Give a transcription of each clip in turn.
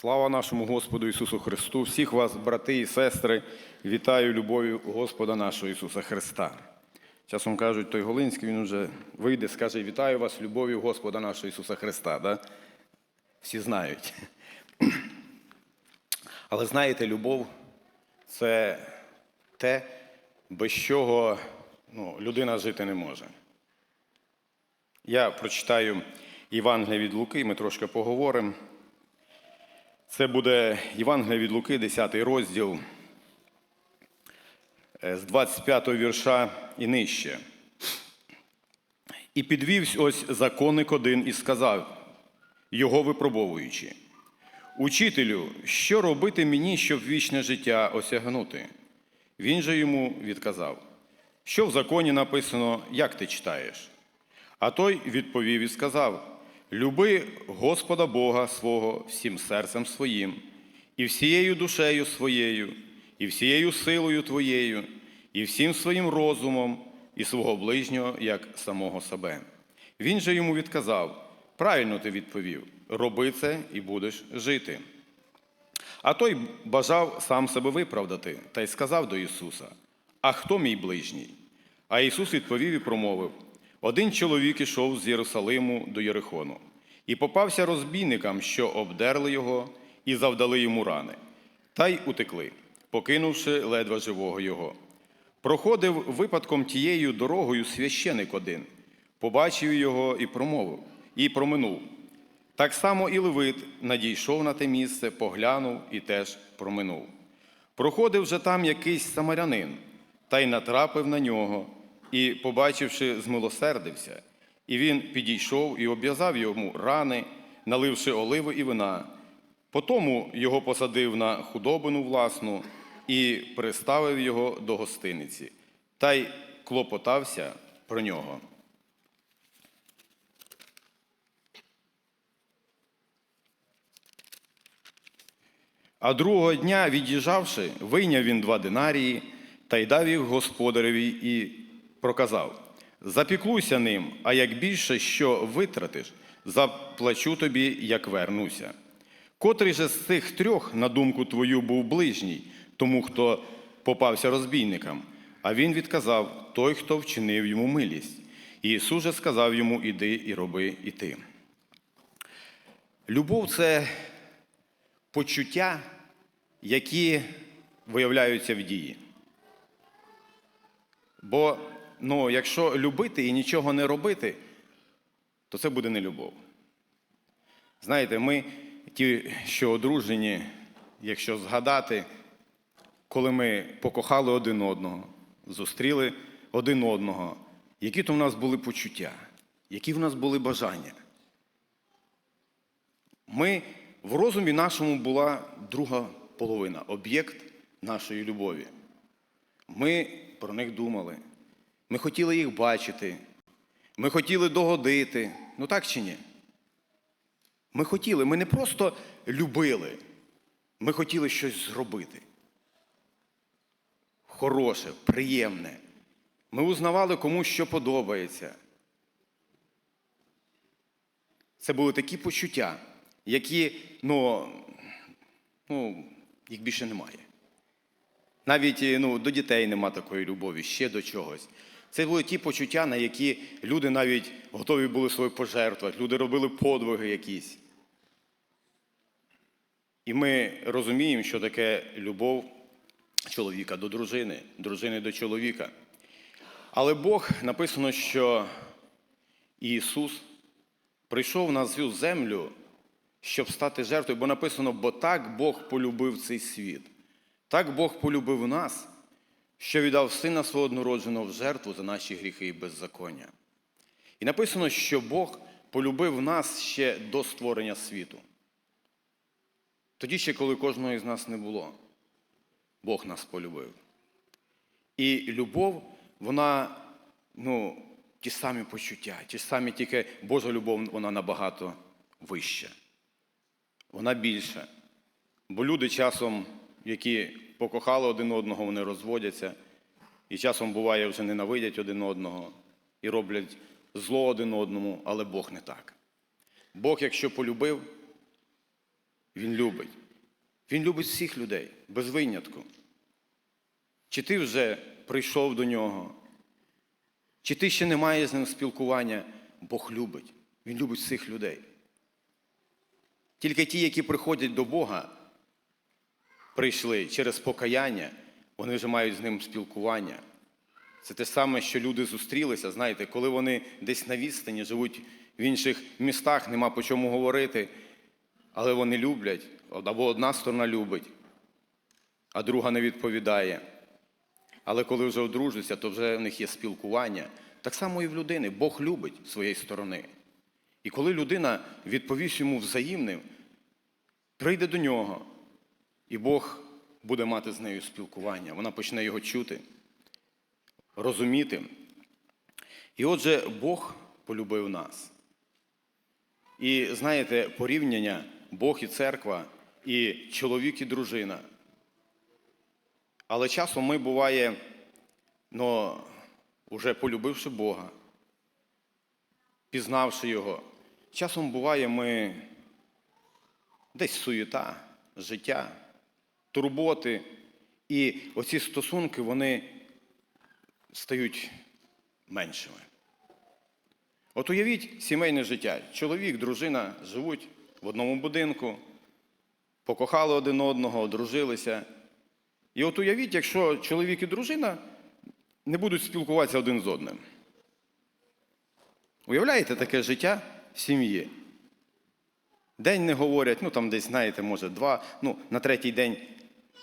Слава нашому Господу Ісусу Христу! Всіх вас, брати і сестри, вітаю любов'ю Господа нашого Ісуса Христа. Часом кажуть, той Голинський, він вже вийде, скаже, вітаю вас любов'ю Господа нашого Ісуса Христа. Да? Всі знають. Але знаєте, любов це те, без чого ну, людина жити не може. Я прочитаю Євангелія від Луки, ми трошки поговоримо. Це буде Євангелія від Луки, 10 розділ, е, з 25 вірша і нижче. І підвівсь ось законник один і сказав, його випробовуючи, Учителю, що робити мені, щоб вічне життя осягнути? Він же йому відказав, що в законі написано, як ти читаєш? А той відповів і сказав: Люби Господа Бога свого всім серцем своїм, і всією душею своєю, і всією силою твоєю, і всім своїм розумом, і свого ближнього, як самого себе. Він же йому відказав: Правильно ти відповів, роби це і будеш жити. А той бажав сам себе виправдати та й сказав до Ісуса: А хто мій ближній? А Ісус відповів і промовив: Один чоловік ішов з Єрусалиму до Єрихону, і попався розбійникам, що обдерли його і завдали йому рани, та й утекли, покинувши ледве живого його. Проходив випадком тією дорогою священик один, побачив його і промовив, і проминув. Так само і Левит надійшов на те місце, поглянув і теж проминув. Проходив же там якийсь самарянин, та й натрапив на нього, і, побачивши, змилосердився. І він підійшов і обв'язав йому рани, наливши оливи і вина. Потому його посадив на худобину власну і приставив його до гостиниці, та й клопотався про нього. А другого дня, від'їжджавши, вийняв він два динарії та й дав їх господареві і проказав: Запіклуйся ним, а як більше що витратиш, заплачу тобі, як вернуся. Котрий же з цих трьох, на думку твою, був ближній, тому хто попався розбійникам. А він відказав той, хто вчинив йому милість. І Ісус же сказав йому: Іди і роби і ти. Любов це почуття, які виявляються в дії. Бо ну, якщо любити і нічого не робити, то це буде не любов. Знаєте, ми, ті, що одружені, якщо згадати, коли ми покохали один одного, зустріли один одного, які то в нас були почуття, які в нас були бажання. Ми в розумі нашому була друга половина, об'єкт нашої любові. Ми про них думали. Ми хотіли їх бачити. Ми хотіли догодити. Ну так чи ні? Ми хотіли, ми не просто любили, ми хотіли щось зробити. Хороше, приємне. Ми узнавали, кому що подобається. Це були такі почуття, які, ну, ну, їх більше немає. Навіть ну, до дітей нема такої любові, ще до чогось. Це були ті почуття, на які люди навіть готові були свої пожертвувати, люди робили подвиги якісь. І ми розуміємо, що таке любов чоловіка до дружини, дружини до чоловіка. Але Бог написано, що Ісус прийшов на цю землю, щоб стати жертвою, бо написано, бо так Бог полюбив цей світ. Так Бог полюбив нас, що віддав Сина свого однородженого в жертву за наші гріхи і беззаконня. І написано, що Бог полюбив нас ще до створення світу. Тоді ще, коли кожного із нас не було, Бог нас полюбив. І любов, вона, ну, ті самі почуття, ті самі тільки Божа любов, вона набагато вища. Вона більша. Бо люди часом, які покохали один одного, вони розводяться, і часом буває, вже ненавидять один одного і роблять зло один одному, але Бог не так. Бог, якщо полюбив, Він любить. Він любить всіх людей, без винятку. Чи ти вже прийшов до нього, чи ти ще не маєш з ним спілкування, Бог любить. Він любить всіх людей. Тільки ті, які приходять до Бога, прийшли через покаяння, вони вже мають з ним спілкування. Це те саме, що люди зустрілися, знаєте, коли вони десь на відстані живуть в інших містах, нема по чому говорити, але вони люблять, або одна сторона любить, а друга не відповідає. Але коли вже одружаться, то вже в них є спілкування. Так само і в людини. Бог любить своєї сторони. І коли людина відповість йому взаємним, прийде до нього, і Бог буде мати з нею спілкування. Вона почне його чути, розуміти. І отже, Бог полюбив нас. І знаєте, порівняння Бог і церква, і чоловік і дружина. Але часом ми буває, ну, уже полюбивши Бога, пізнавши Його, часом буває ми десь суєта, життя, турботи. І оці стосунки, вони стають меншими. От уявіть сімейне життя. Чоловік, дружина живуть в одному будинку, покохали один одного, одружилися. І от уявіть, якщо чоловік і дружина не будуть спілкуватися один з одним. Уявляєте таке життя в сім'ї? День не говорять, ну там десь, знаєте, може, два, ну, на третій день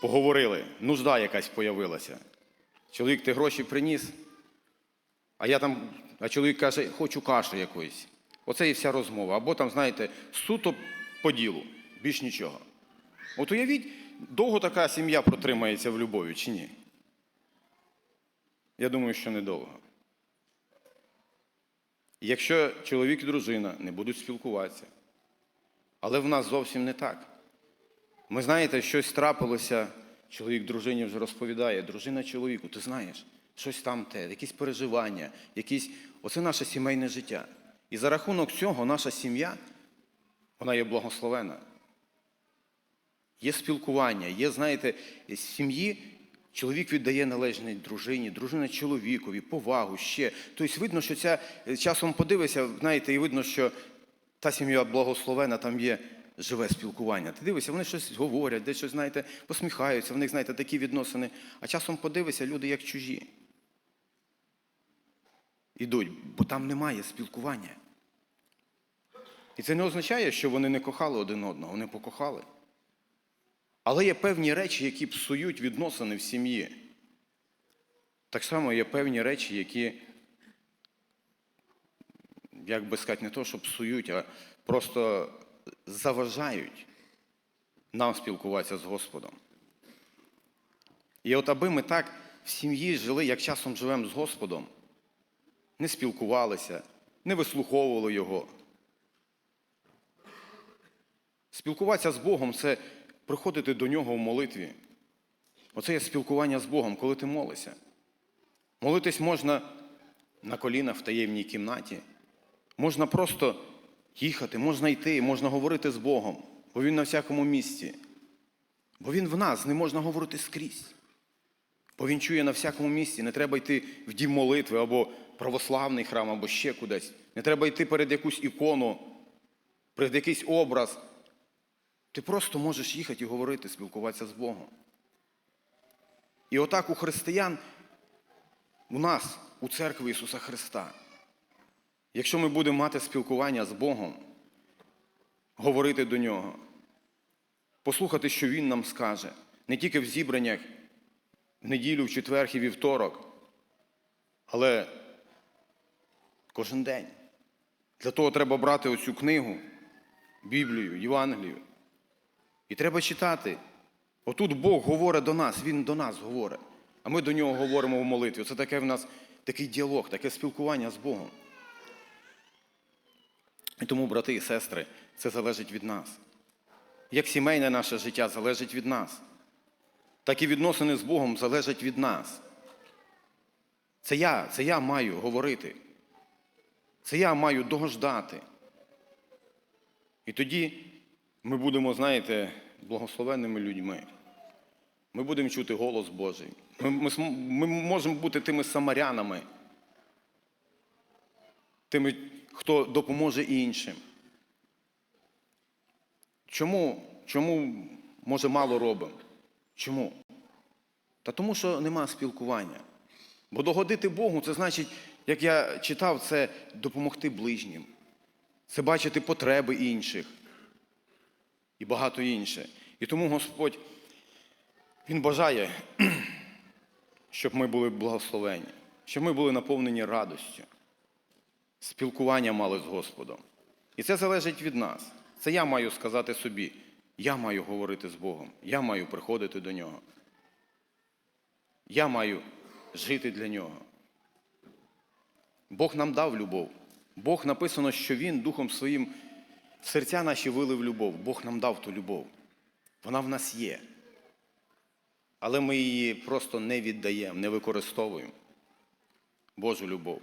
поговорили, нужда якась появилася. Чоловік ти гроші приніс, а я там, а чоловік каже, хочу каші якоїсь. Оце і вся розмова. Або там, знаєте, суто по ділу, більш нічого. От уявіть, довго така сім'я протримається в любові чи ні? Я думаю, що недовго. Якщо чоловік і дружина не будуть спілкуватися, але в нас зовсім не так. Ми знаєте, щось трапилося, чоловік дружині вже розповідає, дружина чоловіку, ти знаєш, щось там те, якісь переживання, якісь. Оце наше сімейне життя. І за рахунок цього наша сім'я, вона є благословена. Є спілкування, є, знаєте, з сім'ї чоловік віддає належне дружині, дружина чоловікові, повагу ще. Тобто видно, що ця часом подивишся, знаєте, і видно, що та сім'я благословена, там є живе спілкування. Ти дивишся, вони щось говорять, десь щось, знаєте, посміхаються, в них, знаєте, такі відносини. А часом подивишся, люди як чужі. Ідуть, бо там немає спілкування. І це не означає, що вони не кохали один одного, вони покохали. Але є певні речі, які псують відносини в сім'ї. Так само є певні речі, які, як би сказати, не то, що псують, а просто заважають нам спілкуватися з Господом. І от аби ми так в сім'ї жили, як часом живемо з Господом, не спілкувалися, не вислуховували Його. Спілкуватися з Богом це приходити до нього в молитві. Оце є спілкування з Богом, коли ти молишся. Молитись можна на колінах в таємній кімнаті. Можна просто їхати, можна йти, можна говорити з Богом, бо Він на всякому місці. Бо Він в нас, не можна говорити скрізь. Бо Він чує на всякому місці. Не треба йти в дім молитви або православний храм, або ще кудись. Не треба йти перед якусь ікону, перед якийсь образ. Ти просто можеш їхати і говорити, спілкуватися з Богом. І отак у християн, у нас, у церкві Ісуса Христа, якщо ми будемо мати спілкування з Богом, говорити до Нього, послухати, що Він нам скаже, не тільки в зібраннях, в неділю, в четвер і вівторок, але кожен день. Для того треба брати оцю книгу, Біблію, Євангелію. І треба читати. Отут Бог говорить до нас, Він до нас говорить. А ми до нього говоримо в молитві. Це таке в нас такий діалог, таке спілкування з Богом. І тому, брати і сестри, це залежить від нас. Як сімейне наше життя залежить від нас, так і відносини з Богом залежать від нас. Це я, це я маю говорити. Це я маю догождати. І тоді ми будемо, знаєте, благословенними людьми. Ми будемо чути голос Божий. Ми, ми, ми можемо бути тими самарянами, тими, хто допоможе іншим. Чому, чому може, мало робимо? Чому? Та тому, що нема спілкування. Бо догодити Богу, це значить, як я читав, це допомогти ближнім, це бачити потреби інших і багато інше. І тому Господь, Він бажає, щоб ми були благословені, щоб ми були наповнені радостю, спілкування мали з Господом. І це залежить від нас. Це я маю сказати собі. Я маю говорити з Богом, я маю приходити до нього. Я маю жити для нього. Бог нам дав любов. Бог написано, що Він Духом Своїм в серця наші вилив любов. Бог нам дав ту любов. Вона в нас є. Але ми її просто не віддаємо, не використовуємо. Божу любов.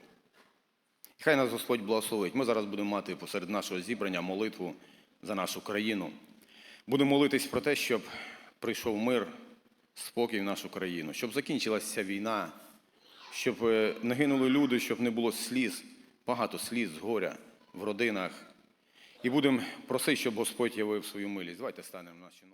Хай нас Господь благословить. Ми зараз будемо мати посеред нашого зібрання молитву за нашу країну. Будемо молитись про те, щоб прийшов мир, спокій в нашу країну, щоб закінчилася війна, щоб е, не гинули люди, щоб не було сліз, багато сліз, горя в родинах. І будемо просити, щоб Господь явив свою милість. Давайте станемо наші ноги.